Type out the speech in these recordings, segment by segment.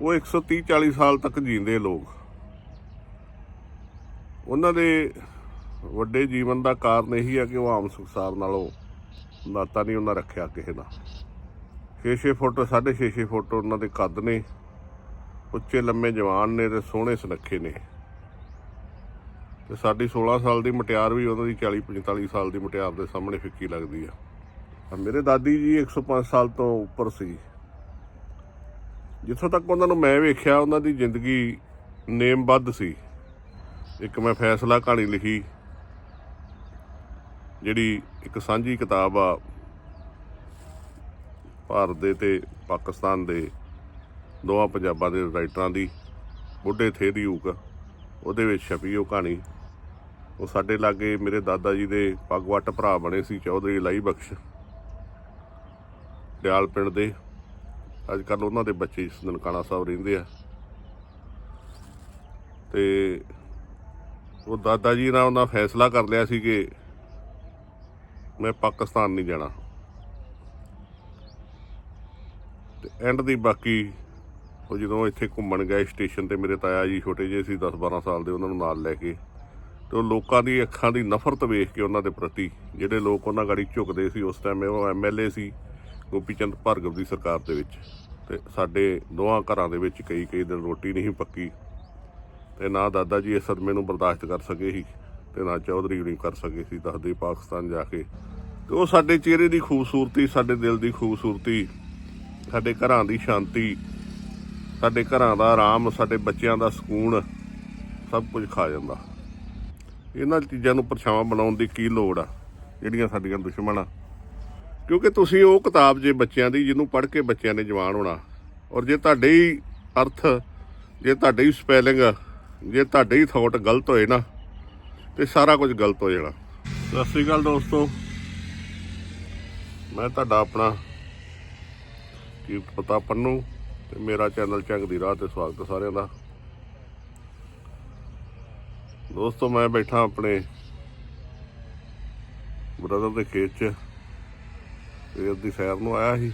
ਉਹ 130 40 ਸਾਲ ਤੱਕ ਜੀਂਦੇ ਲੋਕ। ਉਹਨਾਂ ਦੇ ਵੱਡੇ ਜੀਵਨ ਦਾ ਕਾਰਨ ਇਹੀ ਹੈ ਕਿ ਉਹ ਆਮ ਸੰਸਾਰ ਨਾਲੋਂ ਨਾਤਾ ਨਹੀਂ ਉਹਨਾਂ ਰੱਖਿਆ ਕਿਸੇ ਦਾ। 6-6 ਫੁੱਟ 6.5 ਫੁੱਟ ਉਹਨਾਂ ਦੇ ਕੱਦ ਨੇ। ਉੱਚੇ, ਲੰਮੇ ਜਵਾਨ ਨੇ ਤੇ ਸੋਹਣੇ ਸੁਨੱਖੇ ਨੇ। ਤੇ ਸਾਡੀ 16 ਸਾਲ ਦੀ ਮਟਿਆਰ ਵੀ ਉਹਨਾਂ ਦੀ 40 45 ਸਾਲ ਦੀ ਮਟਿਆਰ ਦੇ ਸਾਹਮਣੇ ਫਿੱਕੀ ਲੱਗਦੀ ਆ। ਮੇਰੇ ਦਾਦੀ ਜੀ 105 ਸਾਲ ਤੋਂ ਉੱਪਰ ਸੀ। ਜਿੱਥੋਂ ਤੱਕ ਉਹਨਾਂ ਨੂੰ ਮੈਂ ਵੇਖਿਆ, ਉਹਨਾਂ ਦੀ ਜ਼ਿੰਦਗੀ ਨੇਮਬੱਧ ਸੀ। ਇੱਕ ਮੈਂ ਫੈਸਲਾ ਕਹਾਣੀ ਲਿਖੀ, ਜਿਹੜੀ ਇੱਕ ਸਾਂਝੀ ਕਿਤਾਬ ਆ, ਭਾਰਤ ਦੇ ਤੇ ਪਾਕਿਸਤਾਨ ਦੇ ਦੋਵਾਂ ਪੰਜਾਬਾਂ ਦੇ ਰਾਈਟਰਾਂ ਦੀ, ਬੁੱਢੇ ਥੇ ਦੀ ਹੂਕ ਉਹਦੇ ਵਿੱਚ ਛਪੀ ਉਹ ਕਹਾਣੀ। ਉਹ ਸਾਡੇ ਲਾਗੇ ਮੇਰੇ ਦਾਦਾ ਜੀ ਦੇ ਪਗਵੱਟ ਭਰਾ ਬਣੇ ਸੀ, ਚੌਧਰੀ ਲਾਈ ਬਖਸ਼। ਦਿਆਲ ਪਿੰਡ ਦੇ ਅੱਜ ਕੱਲ ਉਹਨਾਂ ਦੇ ਬੱਚੇ ਨਨਕਾਣਾ ਸਾਹਿਬ ਰਹਿੰਦੇ ਆ। ਤੇ ਉਹ ਦਾਦਾ ਜੀ ਨਾਲ ਉਹਨਾਂ ਫੈਸਲਾ ਕਰ ਲਿਆ ਸੀ ਕਿ ਮੈਂ ਪਾਕਿਸਤਾਨ ਨਹੀਂ ਜਾਣਾ। ਤੇ ਐਂਡ ਦੀ ਬਾਕੀ ਉਹ ਜਦੋਂ ਇੱਥੇ ਘੁੰਮਣ ਗਏ ਸਟੇਸ਼ਨ ਤੇ ਮੇਰੇ ਤਾਇਆ ਜੀ ਛੋਟੇ ਜਿਹੇ ਸੀ 10 12 ਸਾਲ ਦੇ ਉਹਨਾਂ ਨੂੰ ਨਾਲ ਲੈ ਕੇ। ਤੇ ਉਹ ਲੋਕਾਂ ਦੀ ਅੱਖਾਂ ਦੀ ਨਫ਼ਰਤ ਵੇਖ ਕੇ ਉਹਨਾਂ ਦੇ ਪ੍ਰਤੀ ਜਿਹੜੇ ਲੋਕ ਉਹਨਾਂ ਗਾੜੀ ਝੁਕਦੇ ਸੀ, ਉਸ ਟਾਈਮ ਉਹ ਐਮਐਲਏ ਸੀ। ਗੋਪੀ ਚੰਦ ਭਾਰਗਵ ਦੀ ਸਰਕਾਰ ਦੇ ਵਿੱਚ। ਤੇ ਸਾਡੇ ਦੋਹਾਂ ਘਰਾਂ ਦੇ ਵਿੱਚ ਕਈ ਕਈ ਦਿਨ ਰੋਟੀ ਨਹੀਂ ਪੱਕੀ। ਤੇ ਨਾ ਦਾਦਾ ਜੀ ਇਸ ਸਦਮੇ ਨੂੰ ਬਰਦਾਸ਼ਤ ਕਰ ਸਕੇ ਸੀ ਤੇ ਨਾ ਚੌਧਰੀ ਨਹੀਂ ਕਰ ਸਕੇ ਸੀ ਦੱਸਦੇ ਪਾਕਿਸਤਾਨ ਜਾ ਕੇ। ਤੇ ਉਹ ਸਾਡੇ ਚਿਹਰੇ ਦੀ ਖੂਬਸੂਰਤੀ, ਸਾਡੇ ਦਿਲ ਦੀ ਖੂਬਸੂਰਤੀ, ਸਾਡੇ ਘਰਾਂ ਦੀ ਸ਼ਾਂਤੀ, ਸਾਡੇ ਘਰਾਂ ਦਾ ਆਰਾਮ, ਸਾਡੇ ਬੱਚਿਆਂ ਦਾ ਸਕੂਨ, ਸਭ ਕੁਝ ਖਾ ਜਾਂਦਾ। ਇਹਨਾਂ ਚੀਜ਼ਾਂ ਨੂੰ ਪਰਛਾਵਾਂ ਬਣਾਉਣ ਦੀ ਕੀ ਲੋੜ ਆ, ਜਿਹੜੀਆਂ ਸਾਡੀਆਂ ਦੁਸ਼ਮਣ। ਆ ਕਿਉਂਕਿ ਤੁਸੀਂ ਉਹ ਕਿਤਾਬ ਜੇ ਬੱਚਿਆਂ ਦੀ, ਜਿਹਨੂੰ ਪੜ੍ਹ ਕੇ ਬੱਚਿਆਂ ਨੇ ਜਵਾਨ ਹੋਣਾ, ਔਰ ਜੇ ਤੁਹਾਡੇ ਹੀ ਅਰਥ, ਜੇ ਤੁਹਾਡੇ ਹੀ ਸਪੈਲਿੰਗ ਜੇ ਤੁਹਾਡੇ ਹੀ ਥਾਟ ਗਲਤ ਹੋਏ ਨਾ, ਤੇ ਸਾਰਾ ਕੁਝ ਗਲਤ ਹੋ ਜਾਣਾ। ਸਤਿ ਸ੍ਰੀ ਅਕਾਲ ਦੋਸਤੋ। ਮੈਂ ਤੁਹਾਡਾ ਆਪਣਾ ਕੀ ਪਤਾ ਪੰਨੂ ਤੇ ਮੇਰਾ ਚੈਨਲ ਚੰਗ ਦੀ ਰਾਹ ਤੇ ਸਵਾਗਤ ਸਾਰਿਆਂ ਦਾ। ਦੋਸਤੋ, ਮੈਂ ਬੈਠਾ ਆਪਣੇ ਬ੍ਰਦਰ ਦੇ ਖੇਤ 'ਚ। ਸਵੇਰ ਦੀ ਸੈਰ ਨੂੰ ਆਇਆ ਸੀ।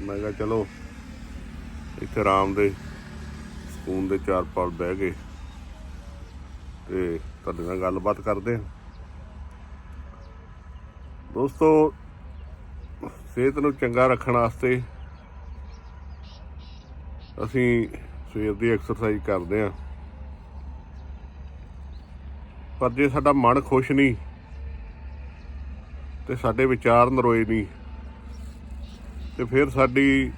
ਮੈਂ ਕਿਹਾ ਚਲੋ, ਇੱਥੇ ਆਰਾਮ ਦੇ ਸਕੂਨ ਦੇ ਚਾਰ ਪਲ ਬਹਿ ਗਏ ਤੇ ਤੁਹਾਡੇ ਨਾਲ ਗੱਲਬਾਤ ਕਰਦੇ ਹਾਂ। ਦੋਸਤੋ, ਸਿਹਤ ਨੂੰ ਚੰਗਾ ਰੱਖਣ ਵਾਸਤੇ ਅਸੀਂ ਸਵੇਰ ਦੀ ਐਕਸਰਸਾਈਜ਼ ਕਰਦੇ ਹਾਂ। ਪਰ ਜੇ ਸਾਡਾ ਮਨ ਖੁਸ਼ ਨਹੀਂ ਤੇ ਸਾਡੇ ਵਿਚਾਰ ਨਰੋਏ ਨਹੀਂ। ਤੇ ਫਿਰ ਸਾਡੀ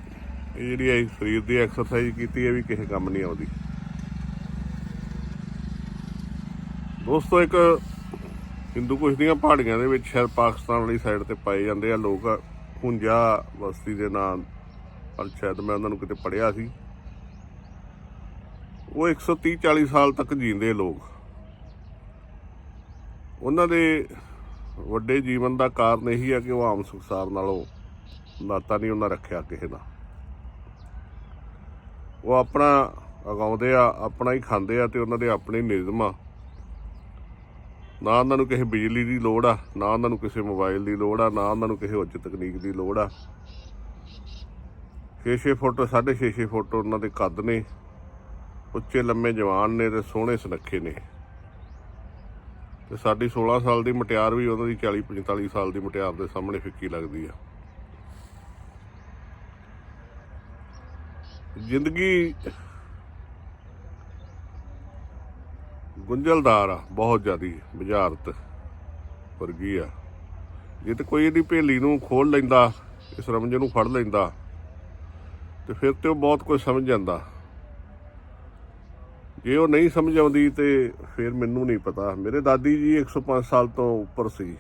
ਇਹ ਜਿਹੜੀ ਹੈ ਸਰੀਰ ਦੀ ਐਕਸਰਸਾਈਜ਼ ਕੀਤੀ ਹੈ ਵੀ ਕਿਸੇ ਕੰਮ ਨਹੀਂ ਆਉਂਦੀ। ਦੋਸਤੋ, ਇੱਕ ਹਿੰਦੂ ਕੁਸ਼ ਦੀਆਂ ਪਹਾੜੀਆਂ ਦੇ ਵਿੱਚ ਸ਼ਾਇਦ ਪਾਕਿਸਤਾਨ ਵਾਲੀ ਸਾਈਡ ਤੇ ਪਾਏ ਜਾਂਦੇ ਆ ਲੋਕ। ਹੁੰਜਾ ਬਸਤੀ ਦੇ ਨਾਂ ਪਰ ਸ਼ਾਇਦ ਮੈਂ ਉਹਨਾਂ ਨੂੰ ਕਿਤੇ ਪੜਿਆ ਸੀ। ਉਹ 130 40 ਸਾਲ ਤੱਕ ਜੀਂਦੇ ਲੋਕ। ਉਹਨਾਂ ਦੇ ਵੱਡੇ ਜੀਵਨ ਦਾ ਕਾਰਨ ਇਹੀ ਹੈ ਕਿ ਉਹ ਆਮ ਸੰਸਾਰ ਨਾਲੋਂ ਨਾਤਾ ਨਹੀਂ ਉਹਨਾਂ ਰੱਖਿਆ ਕਿਸੇ ਦਾ ਉਹ ਆਪਣਾ ਅਗਾਉਂਦੇ ਆ, ਆਪਣਾ ਹੀ ਖਾਂਦੇ ਆ ਤੇ ਉਹਨਾਂ ਦੇ ਆਪਣੇ ਨਿਯਮ ਆ। ਨਾ ਉਹਨਾਂ ਨੂੰ ਕਿਸੇ ਬਿਜਲੀ ਦੀ ਲੋੜ ਆ, ਨਾ ਉਹਨਾਂ ਨੂੰ ਕਿਸੇ ਮੋਬਾਈਲ ਦੀ ਲੋੜ ਆ, ਨਾ ਉਹਨਾਂ ਨੂੰ ਕਿਸੇ ਉੱਚ ਤਕਨੀਕ ਦੀ ਲੋੜ ਆ। 6-6 ਫੁੱਟ 6.5 ਫੁੱਟ ਉਹਨਾਂ ਦੇ ਕੱਦ ਨੇ, ਉੱਚੇ ਲੰਮੇ ਜਵਾਨ ਨੇ ਤੇ ਸੋਹਣੇ ਸੁਨੱਖੇ ਨੇ। ਤੇ ਸਾਡੀ 16 ਸਾਲ ਦੀ ਮਟਿਆਰ ਵੀ ਉਹਨਾਂ ਦੀ 40 45 ਸਾਲ ਦੀ ਮਟਿਆਰ ਦੇ ਸਾਹਮਣੇ ਫਿੱਕੀ ਲੱਗਦੀ ਆ। ਜ਼ਿੰਦਗੀ ਗੁੰਝਲਦਾਰ ਆ, ਬਹੁਤ ਜ਼ਿਆਦੀ, ਬੁਝਾਰਤ ਵਰਗੀ ਆ। ਜੇ ਤੇ ਕੋਈ ਇਹਦੀ ਭੇਲੀ ਨੂੰ ਖੋਲ ਲੈਂਦਾ, ਇਸ ਰਮਜ ਨੂੰ ਫੜ ਲੈਂਦਾ, ਤੇ ਫਿਰ ਤੇ ਉਹ ਬਹੁਤ ਕੁਝ ਸਮਝ ਜਾਂਦਾ। ਜੇ ਉਹ ਨਹੀਂ ਸਮਝ ਆਉਂਦੀ ਤੇ ਫਿਰ ਮੈਨੂੰ ਨਹੀਂ ਪਤਾ। ਮੇਰੇ ਦਾਦੀ ਜੀ 105 ਸਾਲ ਤੋਂ ਉੱਪਰ ਸੀ।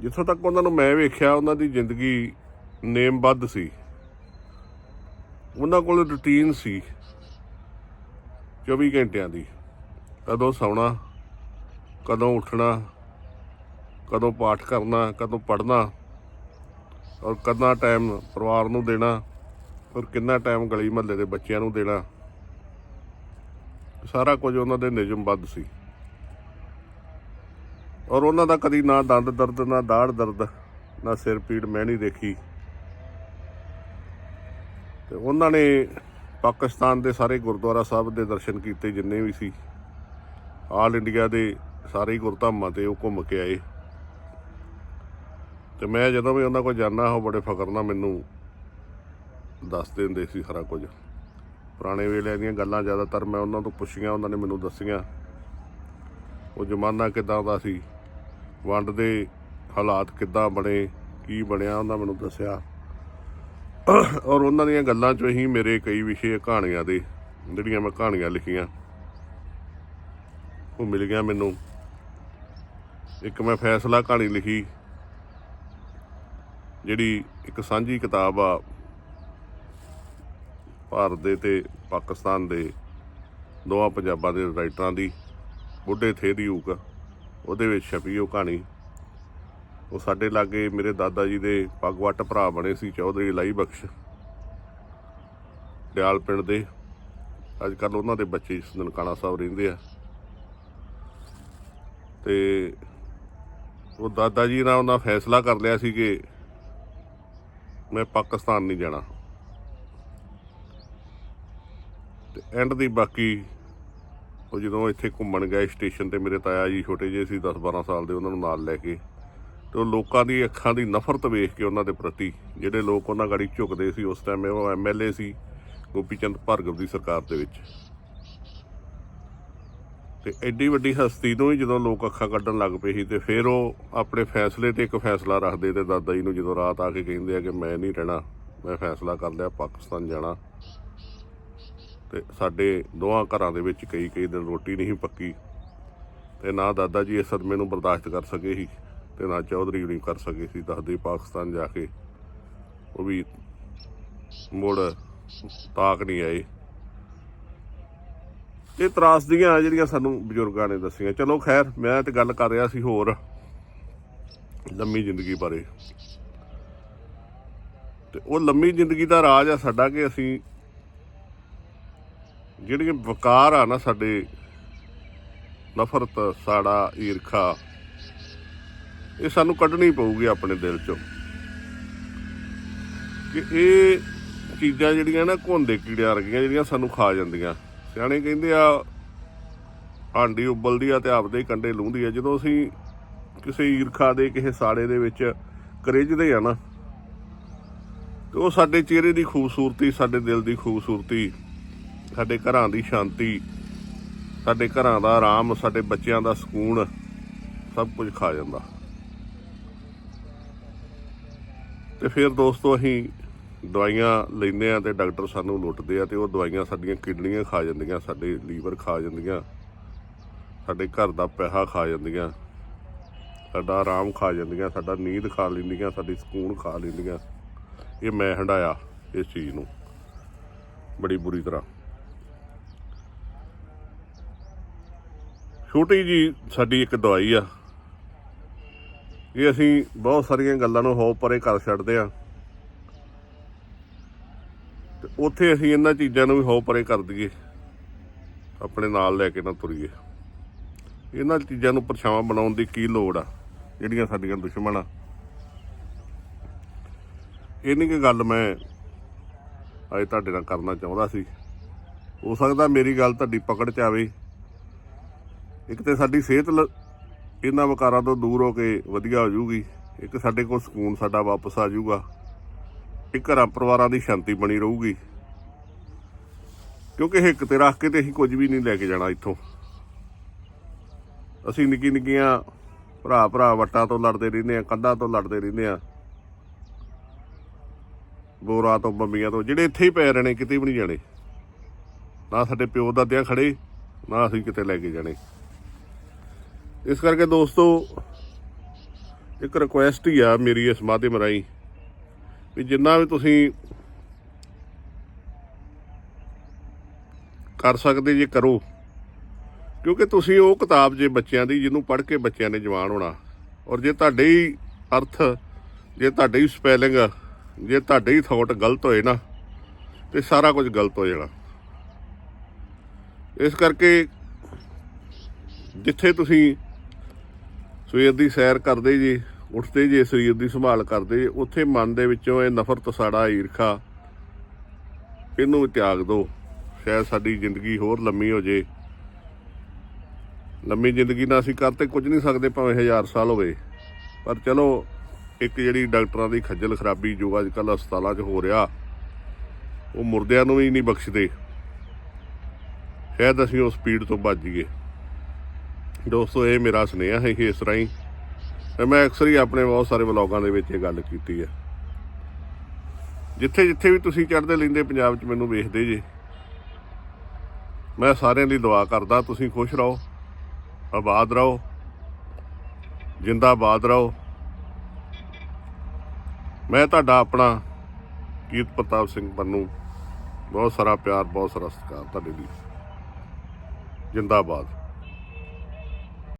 ਜਿੱਥੋਂ ਤੱਕ ਉਹਨਾਂ ਨੂੰ ਮੈਂ ਵੇਖਿਆ, ਉਹਨਾਂ ਦੀ ਜ਼ਿੰਦਗੀ ਨੇਮਬੱਧ ਸੀ। ਉਹਨਾਂ ਕੋਲ ਰੁਟੀਨ ਸੀ 24 ਘੰਟਿਆਂ ਦੀ। ਕਦੋਂ ਸੌਣਾ, ਕਦੋਂ ਉੱਠਣਾ, ਕਦੋਂ ਪਾਠ ਕਰਨਾ, ਕਦੋਂ ਪੜ੍ਹਨਾ, ਔਰ ਕਿੰਨਾ ਟਾਈਮ ਪਰਿਵਾਰ ਨੂੰ ਦੇਣਾ, ਔਰ ਕਿੰਨਾ ਟਾਈਮ ਗਲੀ ਮਹੱਲੇ ਦੇ ਬੱਚਿਆਂ ਨੂੰ ਦੇਣਾ। ਸਾਰਾ ਕੁਝ ਉਹਨਾਂ ਦੇ ਨਿਯਮਬੱਧ ਸੀ। ਔਰ ਉਹਨਾਂ ਦਾ ਕਦੀ ਨਾ ਦੰਦ ਦਰਦ, ਨਾ ਦਾੜ ਦਰਦ, ਨਾ ਸਿਰ ਪੀੜ ਮੈਂ ਨਹੀਂ ਦੇਖੀ। ਤੇ ਉਹਨਾਂ ਨੇ ਪਾਕਿਸਤਾਨ ਦੇ ਸਾਰੇ ਗੁਰਦੁਆਰਾ ਸਾਹਿਬ ਦੇ ਦਰਸ਼ਨ ਕੀਤੇ ਜਿੰਨੇ ਵੀ ਸੀ। ਆਲ ਇੰਡੀਆ ਦੇ ਸਾਰੇ ਹੀ ਗੁਰਧਾਮਾਂ ਤੇ ਉਹ ਘੁੰਮ ਕੇ ਆਏ। ਤੇ ਮੈਂ ਜਦੋਂ ਵੀ ਉਹਨਾਂ ਕੋਲ ਜਾਂਦਾ, ਉਹ ਬੜੇ ਫਕਰ ਨਾਲ ਮੈਨੂੰ ਦੱਸ ਦਿੰਦੇ ਸੀ ਸਾਰਾ ਕੁਝ। ਪੁਰਾਣੇ ਵੇਲੇ ਦੀਆਂ ਗੱਲਾਂ ਜ਼ਿਆਦਾਤਰ ਮੈਂ ਉਹਨਾਂ ਤੋਂ ਪੁੱਛੀਆਂ, ਉਹਨਾਂ ਨੇ ਮੈਨੂੰ ਦੱਸੀਆਂ। ਉਹ ਜ਼ਮਾਨਾ ਕਿਦਾਂ ਦਾ ਸੀ? ਵੰਡ ਦੇ ਹਾਲਾਤ ਕਿੱਦਾਂ ਬਣੇ? ਕੀ ਬਣਿਆ? ਉਹਨਾਂ ਮੈਨੂੰ ਦੱਸਿਆ। ਔਰ ਉਹਨਾਂ ਦੀਆਂ ਗੱਲਾਂ ਚੋਂ ਹੀ ਮੇਰੇ ਕਈ ਵਿਸ਼ੇ ਕਹਾਣੀਆਂ ਦੇ, ਜਿਹੜੀਆਂ ਮੈਂ ਕਹਾਣੀਆਂ ਲਿਖੀਆਂ, ਉਹ ਮਿਲ ਗਿਆ ਮੈਨੂੰ। ਇੱਕ ਮੈਂ ਫੈਸਲਾ ਕਹਾਣੀ ਲਿਖੀ, ਜਿਹੜੀ ਇੱਕ ਸਾਂਝੀ ਕਿਤਾਬ ਆ ਭਾਰਤ ਦੇ ਤੇ ਪਾਕਿਸਤਾਨ ਦੇ ਦੋਵਾਂ ਪੰਜਾਬਾਂ ਦੇ ਰਾਈਟਰਾਂ ਦੀ ਬੁੱਢੇ ਥੇ ਦੀ ਹੂਕ ਉਹਦੇ ਵਿੱਚ ਛਪੀ ਉਹ ਕਹਾਣੀ। ਉਹ ਸਾਡੇ ਲਾਗੇ ਮੇਰੇ ਦਾਦਾ ਜੀ ਦੇ ਪਗਵੱਟ ਭਰਾ ਬਣੇ ਸੀ, ਚੌਧਰੀ ਲਾਈ ਬਖਸ਼। ਦਿਆਲ ਪਿੰਡ ਦੇ ਅੱਜ ਕੱਲ ਉਹਨਾਂ ਦੇ ਬੱਚੇ ਨਨਕਾਣਾ ਸਾਹਿਬ ਰਹਿੰਦੇ ਆ। ਤੇ ਉਹ ਦਾਦਾ ਜੀ ਨਾਲ ਉਹਨਾਂ ਫੈਸਲਾ ਕਰ ਲਿਆ ਸੀ ਕਿ ਮੈਂ ਪਾਕਿਸਤਾਨ ਨਹੀਂ ਜਾਣਾ। ਤੇ ਐਂਡ ਦੀ ਬਾਕੀ ਉਹ ਜਦੋਂ ਇੱਥੇ ਘੁੰਮਣ ਗਏ ਸਟੇਸ਼ਨ ਤੇ ਮੇਰੇ ਤਾਇਆ ਜੀ ਛੋਟੇ ਜਿਹੇ ਸੀ 10 12 ਸਾਲ ਦੇ, ਉਹਨਾਂ ਨੂੰ ਨਾਲ ਲੈ ਕੇ ਤੇ ਉਹ ਲੋਕਾਂ ਦੀ ਅੱਖਾਂ ਦੀ ਨਫ਼ਰਤ ਵੇਖ ਕੇ ਉਹਨਾਂ ਦੇ ਪ੍ਰਤੀ ਜਿਹੜੇ ਲੋਕ ਉਹਨਾਂ ਗਾੜੀ ਝੁਕਦੇ ਸੀ, ਉਸ ਟਾਈਮ ਉਹ ਐਮਐਲਏ ਸੀ ਗੋਪੀ ਚੰਦ ਭਾਰਗਵ ਦੀ ਸਰਕਾਰ ਦੇ ਵਿੱਚ। ਤੇ ਐਡੀ ਵੱਡੀ ਹਸਤੀ ਤੋਂ ਹੀ ਜਦੋਂ ਲੋਕ ਅੱਖਾਂ ਕੱਢਣ ਲੱਗ ਪਏ ਸੀ ਤੇ ਫਿਰ ਉਹ ਆਪਣੇ ਫੈਸਲੇ ਤੇ ਇੱਕ ਫੈਸਲਾ ਰੱਖਦੇ ਤੇ ਦਾਦਾ ਜੀ ਨੂੰ ਜਦੋਂ ਰਾਤ ਆ ਕੇ ਕਹਿੰਦੇ ਆ ਕਿ ਮੈਂ ਨਹੀਂ ਰਹਿਣਾ, ਮੈਂ ਫੈਸਲਾ ਕਰ ਲਿਆ, ਪਾਕਿਸਤਾਨ ਜਾਣਾ। ਤੇ ਸਾਡੇ ਦੋਹਾਂ ਘਰਾਂ ਦੇ ਵਿੱਚ ਕਈ ਕਈ ਦਿਨ ਰੋਟੀ ਨਹੀਂ ਪੱਕੀ। ਤੇ ਨਾ ਦਾਦਾ ਜੀ ਇਸ ਸਦਮੇ ਨੂੰ ਬਰਦਾਸ਼ਤ ਕਰ ਸਕੇ ਸੀ ਤੇ ਨਾ ਚੌਧਰੀ ਨਹੀਂ ਕਰ ਸਕੇ ਸੀ ਦੱਸਦੇ ਪਾਕਿਸਤਾਨ ਜਾ ਕੇ। ਉਹ ਵੀ ਮੁੜ ਤਾਕ ਨਹੀਂ ਆਏ। ਇਹ ਤਰਾਸਦੀਆਂ ਜਿਹੜੀਆਂ ਸਾਨੂੰ ਬਜ਼ੁਰਗਾਂ ਨੇ ਦੱਸੀਆਂ। ਚਲੋ ਖੈਰ, ਮੈਂ ਤੇ ਗੱਲ ਕਰ ਰਿਹਾ ਸੀ ਹੋਰ ਲੰਮੀ ਜ਼ਿੰਦਗੀ ਬਾਰੇ। ਤੇ ਉਹ ਲੰਮੀ ਜ਼ਿੰਦਗੀ ਦਾ ਰਾਜ ਆ ਸਾਡਾ ਕਿ ਅਸੀਂ ਜਿਹੜੀਆਂ ਵਕਾਰ ਆ ਨਾ ਸਾਡੇ, ਨਫ਼ਰਤ, ਸਾੜਾ, ਈਰਖਾ, ਇਹ ਸਾਨੂੰ ਕੱਢਣੀ ਪਊਗੀ ਆਪਣੇ ਦਿਲ ਚੋਂ। ਕਿ ਇਹ ਚੀਜ਼ਾਂ ਜਿਹੜੀਆਂ ਨਾ ਘੁੰਦੇ ਕੀੜਿਆਂ ਵਰਗੀਆਂ ਜਿਹੜੀਆਂ ਸਾਨੂੰ ਖਾ ਜਾਂਦੀਆਂ। ਸਿਆਣੇ ਕਹਿੰਦੇ ਆ ਆਂਡੀ ਉਬਲਦੀ ਆ ਤੇ ਆਪਦੇ ਹੀ ਕੰਡੇ ਲੂੰਦੀ ਆ। ਜਦੋਂ ਅਸੀਂ ਕਿਸੇ ਈਰਖਾ ਦੇ, ਕਿਸੇ ਸਾੜੇ ਦੇ ਵਿੱਚ ਕਰੇਜਦੇ ਆ ਨਾ, ਤੇ ਉਹ ਸਾਡੇ ਚਿਹਰੇ ਦੀ ਖੂਬਸੂਰਤੀ, ਸਾਡੇ ਦਿਲ ਦੀ ਖੂਬਸੂਰਤੀ ਸਾਡੇ ਘਰਾਂ ਦੀ ਸ਼ਾਂਤੀ, ਸਾਡੇ ਘਰਾਂ ਦਾ ਆਰਾਮ, ਸਾਡੇ ਬੱਚਿਆਂ ਦਾ ਸਕੂਨ, ਸਭ ਕੁਝ ਖਾ ਜਾਂਦਾ। ਤੇ ਫਿਰ ਦੋਸਤੋ ਅਸੀਂ ਦਵਾਈਆਂ ਲੈਂਦੇ ਆ ਤੇ ਡਾਕਟਰ ਸਾਨੂੰ ਲੁੱਟਦੇ ਆ ਤੇ ਉਹ ਦਵਾਈਆਂ ਸਾਡੀਆਂ ਕਿਡਨੀਆਂ ਖਾ ਜਾਂਦੀਆਂ, ਸਾਡੇ ਲੀਵਰ ਖਾ ਜਾਂਦੀਆਂ, ਸਾਡੇ ਘਰ ਦਾ ਪੈਸਾ ਖਾ ਜਾਂਦੀਆਂ, ਸਾਡਾ ਆਰਾਮ ਖਾ ਜਾਂਦੀਆਂ, ਸਾਡਾ ਨੀਂਦ ਖਾ ਲੈਂਦੀਆਂ, ਸਾਡੀ ਸਕੂਨ ਖਾ ਲੈਂਦੀਆਂ। ਇਹ ਮੈਂ ਹੰਡਾਇਆ ਇਸ ਚੀਜ਼ ਨੂੰ ਬੜੀ ਬੁਰੀ ਤਰ੍ਹਾਂ। ਛੋਟੀ ਜੀ ਸਾਡੀ ਇੱਕ ਦਵਾਈ ਆ। ਇਹ ਅਸੀਂ ਬਹੁਤ ਸਾਰੀਆਂ ਗੱਲਾਂ ਨੂੰ ਹੋ ਪਰੇ ਕਰ ਛੱਡਦੇ ਆ। ਤੇ ਉੱਥੇ ਅਸੀਂ ਇਹਨਾਂ ਚੀਜ਼ਾਂ ਨੂੰ ਵੀ ਹੋ ਪਰੇ ਕਰ ਦਈਏ। ਆਪਣੇ ਨਾਲ ਲੈ ਕੇ ਨਾ ਤੁਰੀਏ। ਇਹਨਾਂ ਚੀਜ਼ਾਂ ਨੂੰ ਪਰਛਾਵਾਂ ਬਣਾਉਣ ਦੀ ਕੀ ਲੋੜ ਆ, ਜਿਹੜੀਆਂ ਸਾਡੀਆਂ ਦੁਸ਼ਮਣ ਆ। ਇਹ ਨਹੀਂ ਕਿ ਗੱਲ ਮੈਂ ਅੱਜ ਤੁਹਾਡੇ ਨਾਲ ਕਰਨਾ ਚਾਹੁੰਦਾ ਸੀ। ਹੋ ਸਕਦਾ ਮੇਰੀ ਗੱਲ ਤੁਹਾਡੀ ਪਕੜ ਚ ਆਵੇ। ਇੱਕ ਤੇ ਸਾਡੀ ਸਿਹਤ ਲ- ਇਹਨਾਂ ਵਿਕਾਰਾਂ ਤੋਂ ਦੂਰ ਹੋ ਕੇ ਵਧੀਆ ਹੋ ਜਾਊਗੀ ਇੱਕ ਸਾਡੇ ਕੋਲ ਸਕੂਨ ਸਾਡਾ ਵਾਪਸ ਆ ਜਾਊਗਾ ਇੱਕ ਘਰਾਂ ਪਰਿਵਾਰਾਂ ਦੀ ਸ਼ਾਂਤੀ ਬਣੀ ਰਹੂਗੀ। ਕਿਉਂਕਿ ਹਿੱਕ ਤੇ ਰੱਖ ਕੇ ਤੇ ਅਸੀਂ ਕੁਝ ਵੀ ਨਹੀਂ ਲੈ ਕੇ ਜਾਣਾ ਇੱਥੋਂ। ਅਸੀਂ ਨਿੱਕੀ ਨਿੱਕੀਆਂ ਭਰਾ ਭਰਾ ਵੱਟਾਂ ਤੋਂ ਲੜਦੇ ਰਹਿੰਦੇ ਆ ਕੰਧਾਂ ਤੋਂ ਲੜਦੇ ਰਹਿੰਦੇ ਆ ਬੋਰਾ ਤੋਂ, ਬੰਬੀਆਂ ਤੋਂ, ਜਿਹੜੇ ਇੱਥੇ ਹੀ ਪੈ ਰਹੇ ਨੇ ਕਿਤੇ ਵੀ ਨਹੀਂ ਜਾਣੇ। ਨਾ ਸਾਡੇ ਪਿਓ ਦਾਦਿਆਂ ਖੜੇ, ਨਾ ਅਸੀਂ ਕਿਤੇ ਲੈ ਕੇ ਜਾਣੇ। ਇਸ ਕਰਕੇ ਦੋਸਤੋ, ਇੱਕ ਰਿਕੁਐਸਟ ਹੀ ਆ ਮੇਰੀ ਇਸ ਮਾਧਿਅਮ ਰਾਹੀਂ ਵੀ ਜਿੰਨਾ ਵੀ ਤੁਸੀਂ ਕਰ ਸਕਦੇ ਜੇ ਕਰੋ, ਕਿਉਂਕਿ ਤੁਸੀਂ ਉਹ ਕਿਤਾਬ ਜੇ ਬੱਚਿਆਂ ਦੀ ਜਿਹਨੂੰ ਪੜ੍ਹ ਕੇ ਬੱਚਿਆਂ ਨੇ ਜਵਾਨ ਹੋਣਾ, ਔਰ ਜੇ ਤੁਹਾਡੇ ਹੀ ਅਰਥ, ਜੇ ਤੁਹਾਡੇ ਹੀ ਸਪੈਲਿੰਗ ਜੇ ਤੁਹਾਡੇ ਹੀ ਥਾਟ ਗਲਤ ਹੋਏ ਨਾ, ਤੇ ਸਾਰਾ ਕੁਝ ਗਲਤ ਹੋ ਜਾਣਾ। ਇਸ ਕਰਕੇ ਜਿੱਥੇ ਤੁਸੀਂ ਸਵੇਰ ਦੀ ਸੈਰ ਕਰਦੇ ਜੀ, ਉੱਠਦੇ ਜੇ, ਸਰੀਰ ਦੀ ਸੰਭਾਲ ਕਰਦੇ ਜੇ, ਉੱਥੇ ਮਨ ਦੇ ਵਿੱਚੋਂ ਇਹ ਨਫ਼ਰਤ, ਸਾੜਾ, ਈਰਖਾ, ਇਹਨੂੰ ਵੀ ਤਿਆਗ ਦਿਓ ਸ਼ਾਇਦ ਸਾਡੀ ਜ਼ਿੰਦਗੀ ਹੋਰ ਲੰਮੀ ਹੋ ਜੇ। ਲੰਮੀ ਜ਼ਿੰਦਗੀ ਨਾਲ ਅਸੀਂ ਕਰ ਤੇ ਕੁਝ ਨਹੀਂ ਸਕਦੇ, ਭਾਵੇਂ ਹਜ਼ਾਰ ਸਾਲ ਹੋਵੇ। ਪਰ ਚਲੋ, ਇੱਕ ਜਿਹੜੀ ਡਾਕਟਰਾਂ ਦੀ ਖੱਜਲ ਖਰਾਬੀ ਜੋ ਅੱਜ ਕੱਲ੍ਹ ਹਸਪਤਾਲਾਂ 'ਚ ਹੋ ਰਿਹਾ, ਉਹ ਮੁਰਦਿਆਂ ਨੂੰ ਵੀ ਨਹੀਂ ਬਖਸ਼ਦੇ। ਸ਼ਾਇਦ ਅਸੀਂ ਉਸ ਸਪੀਡ ਤੋਂ ਬਚ ਜਾਈਏ। ਦੋਸਤੋ, ਇਹ ਮੇਰਾ ਸੁਨੇਹਾ ਹੈ ਕਿ ਇਸ ਤਰ੍ਹਾਂ ਹੀ ਮੈਂ ਅਕਸਰ ਹੀ ਆਪਣੇ ਬਹੁਤ ਸਾਰੇ ਵਲੌਗਾਂ ਦੇ ਵਿੱਚ ਇਹ ਗੱਲ ਕੀਤੀ ਹੈ। ਜਿੱਥੇ ਜਿੱਥੇ ਵੀ ਤੁਸੀਂ ਚੜ੍ਹਦੇ ਲੈਂਦੇ ਪੰਜਾਬ 'ਚ ਮੈਨੂੰ ਵੇਖਦੇ ਜੇ, ਮੈਂ ਸਾਰਿਆਂ ਲਈ ਦੁਆ ਕਰਦਾ, ਤੁਸੀਂ ਖੁਸ਼ ਰਹੋ, ਆਬਾਦ ਰਹੋ, ਜਿੰਦਾਬਾਦ ਰਹੋ। ਮੈਂ ਤੁਹਾਡਾ ਆਪਣਾ ਕੀਰਤ ਪ੍ਰਤਾਪ ਸਿੰਘ ਪੰਨੂ, ਬਹੁਤ ਸਾਰਾ ਪਿਆਰ, ਬਹੁਤ ਸਾਰਾ ਸਤਿਕਾਰ ਤੁਹਾਡੇ ਲਈ। ਜਿੰਦਾਬਾਦ।